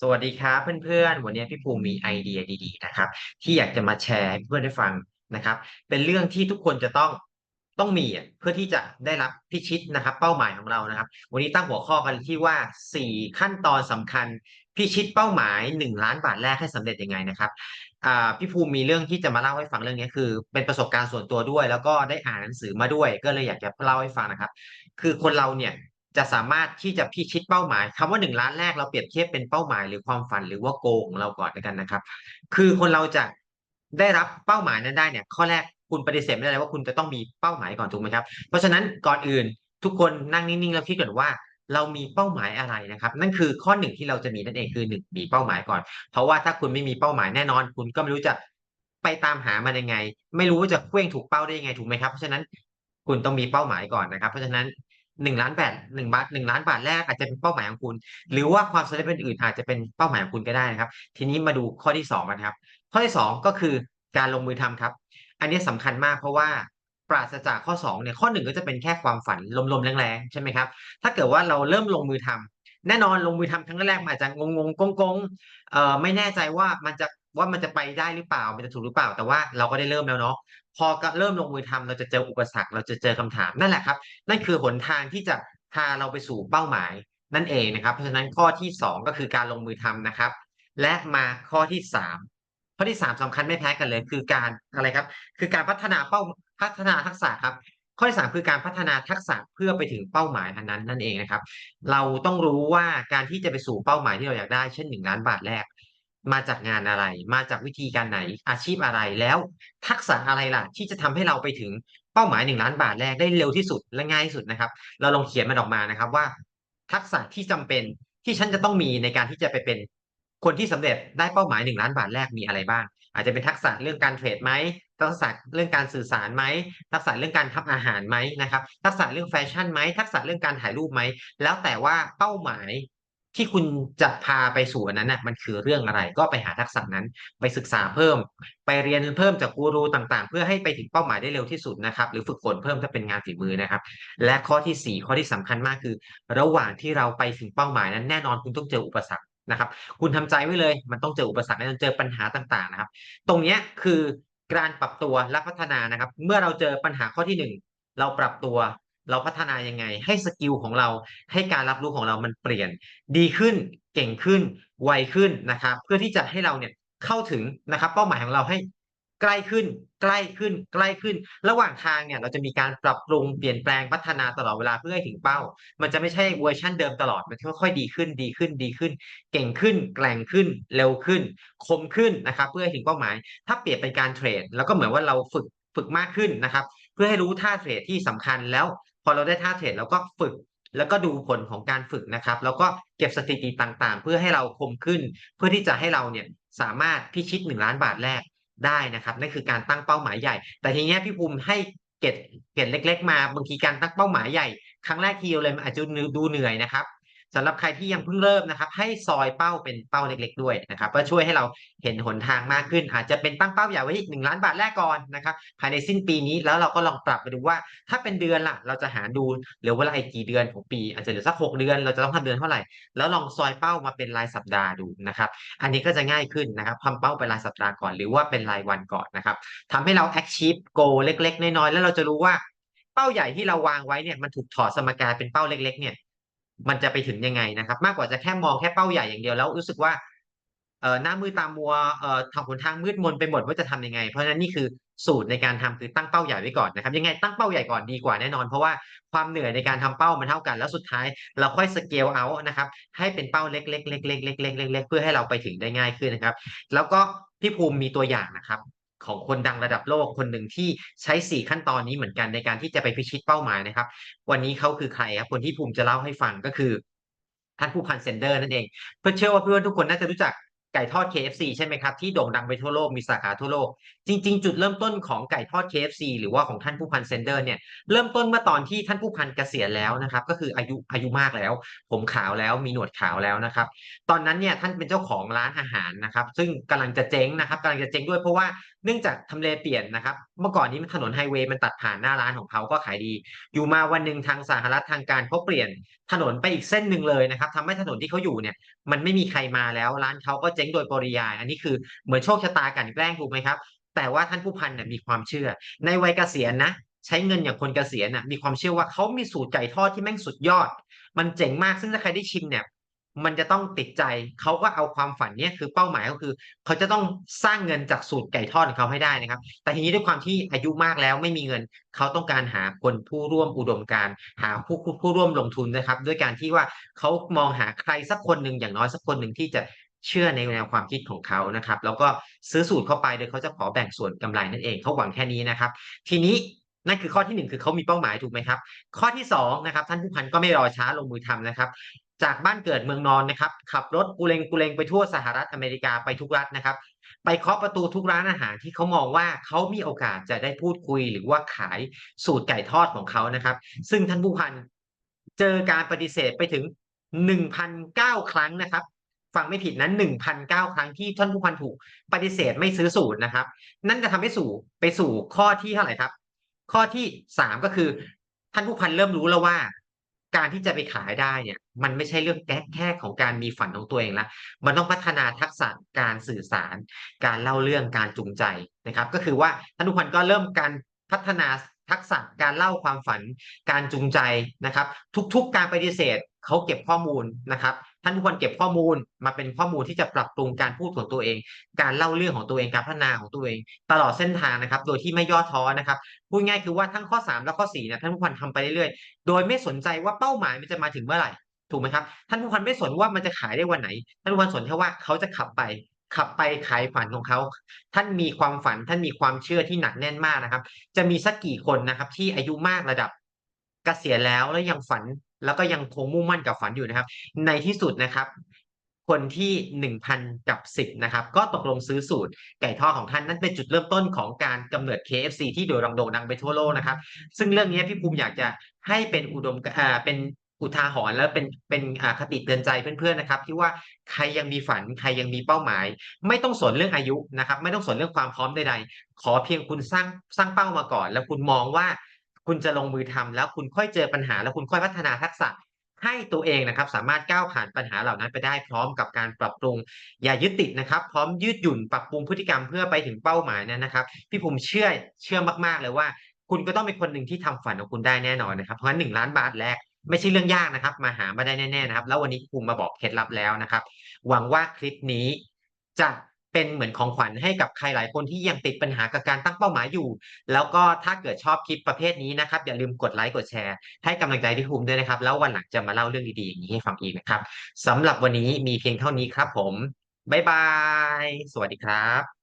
สวัสดีครับเพื่อนๆ วันนี้พี่ภูมิมีไอเดียดีๆนะครับ ที่อยากจะมาแชร์ให้เพื่อนได้ฟังนะครับ เป็นเรื่องที่ทุกคนจะต้องต้องมีอะเพื่อที่จะได้รับพิชิตนะครับ เป้าหมายของเรานะครับ วันนี้ตั้งหัวข้อกันที่ว่า 4 ขั้นตอนสำคัญพิชิตเป้าหมาย 1 ล้านบาทแรกให้สำเร็จยังไงนะครับพี่ภูมิมีเรื่องที่จะมาเล่าให้ฟังเรื่องนี้คือ เป็นประสบการณ์ส่วนตัวด้วย แล้วก็ได้อ่านหนังสือมาด้วย ก็เลยอยากจะเล่าให้ฟังนะครับ คือคนเราเนี่ย จะสามารถที่จะพิชิตเป้าหมายคำว่าหนึ่งล้านแรกเราเปรียบเทียบเป็นเป้าหมายหรือความฝันหรือว่าโกของเราก่อนแล้วกันนะครับ คือคนเราจะได้รับเป้าหมายนั้นได้เนี่ย ข้อแรกคุณปฏิเสธไม่ได้เลยว่าคุณจะต้องมีเป้าหมายก่อนถูกไหมครับ เพราะฉะนั้นก่อนอื่นทุกคนนั่งนิ่งๆแล้วคิดก่อนว่า เรามีเป้าหมายอะไรนะครับ นั่นคือข้อหนึ่งที่เราจะมีนั่นเองคือหนึ่งมีเป้าหมายก่อน เพราะว่าถ้าคุณไม่มีเป้าหมายแน่นอน คุณก็ไม่รู้จะไปตามหามันยังไง ไม่รู้ว่าจะเคว้งถูกเป้าได้ยังไงถูกไหมครับเพราะฉะนั้นคุณต้องมีเป้าหมายก่อนนะครับ เพราะฉะนั้น หนึ่งล้านบาทหนึ่งบาทหนึ่งล้านบาทแรกอาจจะเป็นเป้าหมายของคุณ หรือว่าความสำเร็จอื่นๆอาจจะเป็นเป้าหมายของคุณก็ได้นะครับ ทีนี้มาดูข้อที่สองกันครับ ข้อที่สองก็คือการลงมือทำครับ อันนี้สำคัญมากเพราะว่าปราศจากข้อสองเนี่ยข้อหนึ่งก็จะเป็นแค่ความฝันลมๆแรงๆใช่ไหมครับ ถ้าเกิดว่าเราเริ่มลงมือทำแน่นอนลงมือทำครั้งแรกมันอาจจะงงๆกงๆเอ่อไม่แน่ใจว่ามันจะ ว่ามันจะไปได้หรือเปล่า มันจะถูกหรือเปล่า แต่ว่าเราก็ได้เริ่มแล้วเนาะ พอก็เริ่มลงมือทำเราจะเจออุปสรรค เราจะเจอคำถามนั่นแหละครับ นั่นคือหนทางที่จะพาเราไปสู่เป้าหมายนั่นเองนะครับ เพราะฉะนั้นข้อที่สองก็คือการลงมือทำนะครับ และมาข้อที่สามข้อที่สามสำคัญไม่แพ้กันเลย คือการอะไรครับ คือการพัฒนาเป้าพัฒนาทักษะครับ ข้อที่สามคือการพัฒนาทักษะเพื่อไปถึงเป้าหมายอันนั้นนั่นเองนะครับ เราต้องรู้ว่าการที่จะไปสู่เป้าหมายที่เราอยากได้เช่นหนึ่งล้านบาทแรก มาจากงานอะไร มาจากวิธีการไหนอาชีพอะไรแล้ว ทักษะอะไรล่ะ ที่จะทำให้เราไปถึงเป้าหมายหนึ่งล้านบาทแรกได้เร็วที่สุดและง่ายที่สุดนะครับ เราลองเขียนมันออกมานะครับว่า ทักษะที่จำเป็นที่ฉันจะต้องมีในการที่จะไปเป็นคนที่สำเร็จได้เป้าหมายหนึ่งล้านบาทแรกมีอะไรบ้าง อาจจะเป็นทักษะเรื่องการเทรดไหมทักษะเรื่องการสื่อสารไหมทักษะเรื่องการทำอาหารไหมนะครับ ทักษะเรื่องแฟชั่นไหมทักษะเรื่องการถ่ายรูปไหมแล้วแต่ว่าเป้าหมาย ที่คุณจะพาไปสู่อันนั้นน่ะมันคือเรื่องอะไรก็ไปหาทักษะนั้น ไปศึกษาเพิ่ม ไปเรียนเพิ่มจากกูรูต่างๆ เพื่อให้ไปถึงเป้าหมายได้เร็วที่สุดนะครับ หรือฝึกฝนเพิ่มถ้าเป็นงานฝีมือนะครับ และข้อที่สี่ข้อที่สำคัญมากคือ ระหว่างที่เราไปถึงเป้าหมายนั้นแน่นอนคุณต้องเจออุปสรรคนะครับ คุณทำใจไว้เลย มันต้องเจออุปสรรคแน่นอนเจอปัญหาต่างๆนะครับ ตรงนี้คือการปรับตัวและพัฒนานะครับ เมื่อเราเจอปัญหาข้อที่หนึ่งเราปรับตัว เราพัฒนายังไง ให้สกิลของเรา ให้การรับรู้ของเรามันเปลี่ยน ดีขึ้นเก่งขึ้น ไวขึ้นนะครับ เพื่อที่จะให้เราเนี่ยเข้าถึงนะครับ เป้าหมายของเราให้ใกล้ขึ้น ใกล้ขึ้น ใกล้ขึ้น ระหว่างทางเนี่ยเราจะมีการปรับปรุงเปลี่ยนแปลงพัฒนาตลอดเวลาเพื่อให้ถึงเป้า มันจะไม่ใช่เวอร์ชันเดิมตลอด มันค่อยๆดีขึ้น ดีขึ้น ดีขึ้น เก่งขึ้น แกร่งขึ้น เร็วขึ้น คมขึ้นนะครับ เพื่อให้ถึงเป้าหมาย ถ้าเปรียบเป็นการเทรด แล้วก็เหมือนว่าเราฝึกฝึกมากขึ้นนะครับ เพื่อให้รู้ท่าเทรดที่สำคัญแล้ว อเราได้ท่าเทรดเราก็ฝึก แล้วก็ดูผลของการฝึกนะครับ แล้วก็เก็บสถิติต่างๆ เพื่อให้เราคมขึ้น เพื่อที่จะให้เราเนี่ยสามารถพิชิตหนึ่งล้านบาทแรกได้นะครับนั่นคือการตั้งเป้าหมายใหญ่ แต่ทีเนี้ยพี่ภูมิให้เก็ดเก็ดเล็ก ๆ มาบางทีการตั้งเป้าหมายใหญ่ ครั้งแรกทีเดียวเลยมันอาจจะดูเหนื่อยนะครับ สำหรับใครที่ยังเพิ่งเริ่มนะครับ ให้ซอยเป้าเป็นเป้าเล็ก ๆ ด้วยนะครับเพื่อช่วยให้เราเห็นหนทางมากขึ้น อาจจะเป็นตั้งเป้าใหญ่ไว้อีกหนึ่งล้านบาทแรกก่อนนะครับภายในสิ้นปีนี้แล้วเราก็ลองปรับไปดูว่า ถ้าเป็นเดือนล่ะ เราจะหาดูเหลือเวลาอีกกี่เดือนของปี อาจจะเหลือสักหกเดือน เราจะต้องทำเดือนเท่าไหร่แล้วลองซอยเป้ามาเป็นรายสัปดาห์ดูนะครับ อันนี้ก็จะง่ายขึ้นนะครับทำเป้าเป็นรายสัปดาห์ก่อน หรือว่าเป็นรายวันก่อนนะครับทำให้เรา achieve goal เล็ก ๆ น้อยๆแล้วเราจะรู้ว่าเป้าใหญ่ที่เราวางไว้เนี่ยมันถูกถอดสมการเป็นเป้าเล็ก ๆ เนี่ย มันจะไปถึงยังไงนะครับ มากกว่าจะแค่มองแค่เป้าใหญ่อย่างเดียวแล้วรู้สึกว่าเอ่อหน้ามืดตามัวเอ่อทำหนทางมืดมนไปหมดว่าจะทำยังไง เพราะฉะนั้นนี่คือสูตรในการทำคือตั้งเป้าใหญ่ไว้ก่อนนะครับ ยังไงตั้งเป้าใหญ่ก่อนดีกว่าแน่นอน เพราะว่าความเหนื่อยในการทำเป้ามันเท่ากัน แล้วสุดท้ายเราค่อยสเกลเอานะครับ ให้เป็นเป้าเล็กๆเล็กๆเล็กๆเล็กๆเพื่อให้เราไปถึงได้ง่ายขึ้นนะครับ แล้วก็พี่ภูมิมีตัวอย่างนะครับ ของคนดังระดับโลกคนหนึ่งที่ใช้ 4 ขั้นตอนนี้เหมือนกันในการที่จะไปพิชิตเป้าหมายนะครับ วันนี้เขาคือใครครับคนที่ภูมิจะเล่าให้ฟังก็คือท่านผู้พันเซนเดอร์นั่นเอง เพื่อเชื่อว่าเพื่อนทุกคนน่าจะรู้จัก ไก่ทอด KFC ใช่ไหมครับ ที่โด่งดังไปทั่วโลกมีสาขาทั่วโลก จริง ๆ จุดเริ่มต้นของไก่ทอด KFC หรือว่าของท่านผู้พันเซนเดอร์เนี่ยเริ่มต้นเมื่อตอนที่ท่านผู้พันเกษียณแล้วนะครับ ก็คืออายุอายุมากแล้ว ผมขาวแล้วมีหนวดขาวแล้วนะครับ ตอนนั้นเนี่ยท่านเป็นเจ้าของร้านอาหารนะครับ ซึ่งกำลังจะเจ๊งนะครับกำลังจะเจ๊งด้วยเพราะว่าเนื่องจากทำเลเปลี่ยนนะครับ เมื่อก่อนนี้ถนนไฮเวย์มันตัดผ่านหน้าร้านของเขาก็ขายดี อยู่มาวันหนึ่งทางสหรัฐทางการเขาเปลี่ยนถนนไปอีกเส้นหนึ่งเลยนะครับทำให้ถนนที่เขาอยู่เนี่ยมันไม่มีใครมาแล้วร้านเขาก็เจ๊งโดยปริยาย อันนี้คือเหมือนโชคชะตากันแกล้งถูกไหมครับ แต่ว่าท่านผู้พันเนี่ยมีความเชื่อ ในวัยเกษียณนะใช้เงินอย่างคนเกษียณน่ะมีความเชื่อว่าเขามีสูตรไก่ทอดที่แม่งสุดยอด มันเจ๋งมากซึ่งถ้าใครได้ชิมเนี่ยมันจะต้องติดใจเขาก็เอาความฝันเนี่ยคือเป้าหมายก็คือ เขาจะต้องสร้างเงินจากสูตรไก่ทอดของเขาให้ได้นะครับ แต่ทีนี้ด้วยความที่อายุมากแล้วไม่มีเงิน เขาต้องการหาคนผู้ร่วมอุดมการ หาผู้ผู้ร่วมลงทุนนะครับ ด้วยการที่ว่าเขามองหาใครสักคนหนึ่งอย่างน้อยสักคนหนึ่งที่จะ เชื่อในแนวความคิดของเขานะครับ แล้วก็ซื้อสูตรเข้าไปโดยเขาจะขอแบ่งส่วนกำไรนั่นเองเขาหวังแค่นี้นะครับ ทีนี้นั่นคือข้อที่หนึ่งคือเขามีเป้าหมายถูกไหมครับ ข้อที่สองนะครับท่านผู้พันก็ไม่รอช้าลงมือทำนะครับ จากบ้านเกิดเมืองนอนนะครับ ขับรถกุเลงกุเลงไปทั่วสหรัฐอเมริกาไปทุกรัฐนะครับ ไปเคาะประตูทุกร้านอาหารที่เขามองว่าเขามีโอกาสจะได้พูดคุยหรือว่าขายสูตรไก่ทอดของเขานะครับ ซึ่งท่านผู้พันเจอการปฏิเสธไปถึงหนึ่งพันเก้าครั้งนะครับ ฟังไม่ผิดนั้นหนึ่งพันเก้าครั้งที่ท่านผู้พันถูกปฏิเสธไม่ซื้อสูตรนะครับ นั่นจะทำให้สู่ไปสู่ข้อที่เท่าไหร่ครับ ข้อที่สามก็คือ ท่านผู้พันเริ่มรู้แล้วว่า การที่จะไปขายได้เนี่ย มันไม่ใช่เรื่องแค่แค่ของการมีฝันของตัวเองละมันต้องพัฒนาทักษะการสื่อสาร การเล่าเรื่องการจูงใจนะครับ ก็คือว่าท่านผู้พันก็เริ่มการพัฒนาทักษะการเล่าความฝันการจูงใจนะครับ ทุกๆการปฏิเสธเขาเก็บข้อมูลนะครับ ท่านทุกคนเก็บข้อมูลมาเป็นข้อมูลที่จะปรับปรุงการพูดของตัวเอง การเล่าเรื่องของตัวเองการพัฒนาของตัวเอง ตลอดเส้นทางนะครับ โดยที่ไม่ย่อท้อนะครับพูดง่ายคือว่าทั้งข้อ 3 และข้อ4เนี่ยท่านผู้พันทำไปเรื่อยๆ โดยไม่สนใจว่าเป้าหมายมันจะมาถึงเมื่อไหร่ถูกไหมครับท่านผู้พันไม่สนว่ามันจะขายได้วันไหน ท่านผู้พันสนแค่ว่าเขาจะขับไปขับไปขายฝันของเขา ท่านมีความฝัน ท่านมีความเชื่อที่หนักแน่นมากนะครับ จะมีสักกี่คนนะครับ ที่อายุมากระดับเกษียณแล้วแล้วยังฝัน แล้วก็ยังคงมุ่งมั่นกับฝันอยู่นะครับ ในที่สุดนะครับ คนที่หนึ่งพันกับสิบนะครับ ก็ตกลงซื้อสูตรไก่ทอดของท่านนั่นเป็นจุดเริ่มต้นของการกำเนิด KFC ที่โด่งโด่งดังไปทั่วโลกนะครับ ซึ่งเรื่องนี้พี่ภูมิอยากจะให้เป็นอุดมอ่าเป็นอุทาหรณ์แล้วเป็นเป็นอ่าคติเตือนใจเพื่อนๆนะครับ ที่ว่าใครยังมีฝันใครยังมีเป้าหมาย ไม่ต้องสนเรื่องอายุนะครับ ไม่ต้องสนเรื่องความพร้อมใดๆขอเพียงคุณสร้างสร้างเป้ามาก่อน แล้วคุณมองว่า คุณจะลงมือทำแล้วคุณค่อยเจอปัญหา แล้วคุณค่อยพัฒนาทักษะให้ตัวเองนะครับ สามารถก้าวผ่านปัญหาเหล่านั้นไปได้พร้อมกับการปรับปรุง อย่ายึดติดนะครับ พร้อมยืดหยุ่นปรับปรุงพฤติกรรมเพื่อไปถึงเป้าหมายนั้นนะครับ พี่ภูมิเชื่อเชื่อมากๆเลยว่า คุณก็ต้องเป็นคนหนึ่งที่ทำฝันของคุณได้แน่นอนนะครับเพราะฉะนั้นหนึ่งล้านบาทแรกไม่ใช่เรื่องยากนะครับ มาหามาได้แน่ๆนะครับ แล้ววันนี้ภูมิมาบอกเคล็ดลับแล้วนะครับ หวังว่าคลิปนี้จะ เป็นเหมือนของขวัญให้กับใครหลายคนที่ยังติดปัญหากับการตั้งเป้าหมายอยู่ แล้วก็ถ้าเกิดชอบคลิปประเภทนี้นะครับ อย่าลืมกดไลค์กดแชร์ ให้กำลังใจพี่ภูมิด้วยนะครับ แล้ววันหลังจะมาเล่าเรื่องดีๆอย่างนี้ให้ฟังอีกนะครับสำหรับวันนี้มีเพียงเท่านี้ครับผมบ๊ายบาย สวัสดีครับ